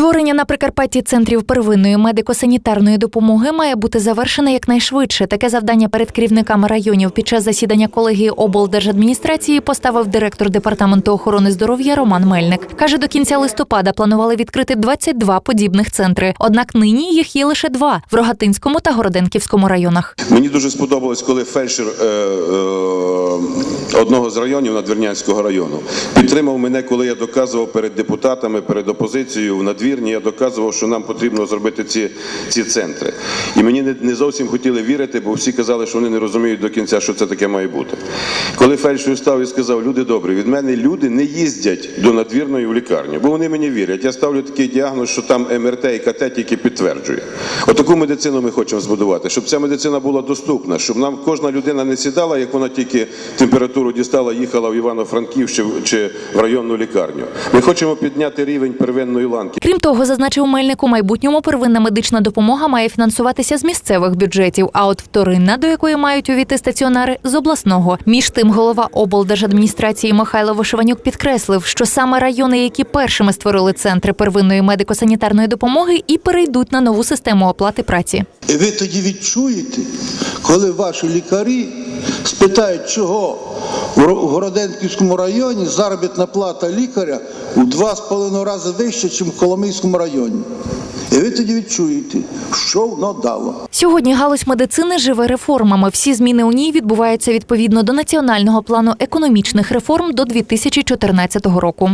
Створення на Прикарпатті центрів первинної медико-санітарної допомоги має бути завершене якнайшвидше. Таке завдання перед керівниками районів під час засідання колегії облдержадміністрації поставив директор департаменту охорони здоров'я Роман Мельник. Каже, до кінця листопада планували відкрити 22 подібних центри. Однак нині їх є лише два в Рогатинському та Городенківському районах. Мені дуже сподобалось, коли фельдшер е, е, одного з районів Надвірнянського району підтримав мене, коли я доказував перед депутатами, перед опозицією в надвірні. Я доказував, що нам потрібно зробити ці, ці центри. І мені не, не зовсім хотіли вірити, бо всі казали, що вони не розуміють до кінця, що це таке має бути. Коли фельдшер став і сказав, люди добрі, від мене люди не їздять до надвірної в лікарню, бо вони мені вірять. Я ставлю такий діагноз, що там МРТ і КТ тільки підтверджує. Отаку медицину ми хочемо збудувати, щоб ця медицина була доступна, щоб нам кожна людина не сідала, як вона тільки температуру дістала, їхала в Івано-Франків чи, чи в районну лікарню. Ми хочемо підняти рівень первинної ланки. Крім того, зазначив Мельник, у майбутньому первинна медична допомога має фінансуватися з місцевих бюджетів, а от вторинна, до якої мають увійти стаціонари, з обласного. Між тим, голова облдержадміністрації Михайло Вишиванюк підкреслив, що саме райони, які першими створили центри первинної медико-санітарної допомоги, і перейдуть на нову систему оплати праці. І ви тоді відчуєте, коли ваші лікарі спитають, чого в Городенківському районі заробітна плата лікаря у два з половиною рази вища, ніж в Коломийському районі. І ви тоді відчуєте, що воно дало. Сьогодні галузь медицини живе реформами. Всі зміни у ній відбуваються відповідно до національного плану економічних реформ до 2014 року.